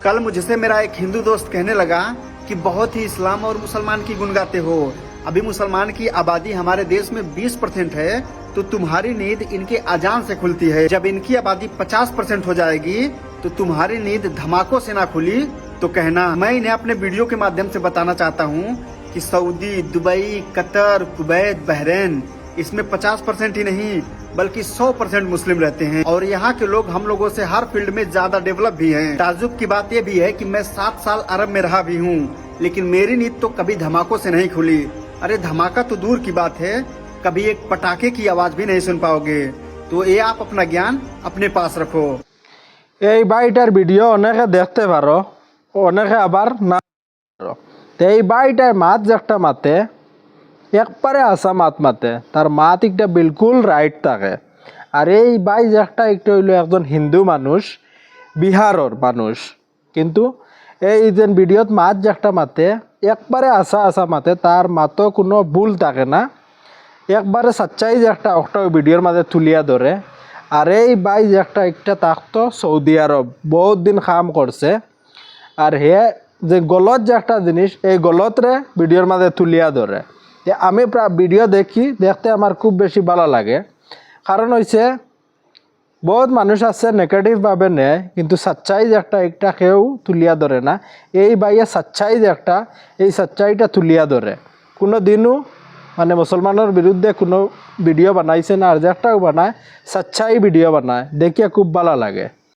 कल मुझसे मेरा एक हिंदू दोस्त कहने लगा कि बहुत ही इस्लाम और मुसलमान की गुण गाते हो। अभी मुसलमान की आबादी हमारे देश में 20 परसेंट है तो तुम्हारी नींद इनके अजान से खुलती है। जब इनकी आबादी 50 परसेंट हो जाएगी तो तुम्हारी नींद धमाकों से ना खुली। तो कहना, मैं इन्हें अपने वीडियो के माध्यम से बताना चाहता हूँ कि Saudi, Dubai, Qatar, Kuwait, Bahrain इसमें 50 परसेंट ही नहीं बल्कि 100 परसेंट मुस्लिम रहते हैं और यहाँ के लोग हम लोगों से हर फील्ड में ज्यादा डेवलप भी हैं। ताजुब की बात यह भी है कि मैं सात साल अरब में रहा भी हूँ लेकिन मेरी नींद तो कभी धमाकों से नहीं खुली अरे धमाका तो दूर की बात है कभी एक पटाखे की आवाज भी नहीं सुन पाओगे तो ये आप अपना ज्ञान अपने पास रखो এই বাড়িটার ভিডিও অনেকে দেখতে পারো অনেকে আবার না পারো তো এই বাড়িটার মাত যে একটা মাতে একবারে আসা মাত মাতে। তার মাত একটা বিলকুল রাইট থাকে। আর এই বাই একটা একটু হইল একজন হিন্দু মানুষ, বিহারর মানুষ। কিন্তু এই যে ভিডিওত মাত একটা মাতে, একবারে আসা আসা মাতে, তার মাতো কোনো ভুল থাকে না। একবারে সাচ্চাই যে একটা একটা ভিডিওর মাঝে তুলিয়া ধরে। আর এই বাই যে একটা একটা থাকতো সৌদি আরব, বহুত দিন কাম করছে। আর হে যে গলত যে একটা জিনিস, এই গলতরে ভিডিওর মাঝে তুলিয়া ধরে। আমি প্রায় ভিডিও দেখি, দেখতে আমার খুব বেশি ভালো লাগে। কারণ হয়েছে বহুত মানুষ আছে নেগেটিভভাবে নেয়, কিন্তু সাচ্চাই যে একটা একটা কেউ তুলিয়া ধরে না। এই বাইয়ে সাচ্চাই যে একটা, এই সাচ্চাইটা তুলিয়া ধরে। কোনো দিনও মানে মুসলমানের বিরুদ্ধে কোনো ভিডিও বানাইছে না, আর যে একটাও বানায় সাচ্চাই ভিডিও বানায়। দেখিয়ে খুব ভালো লাগে।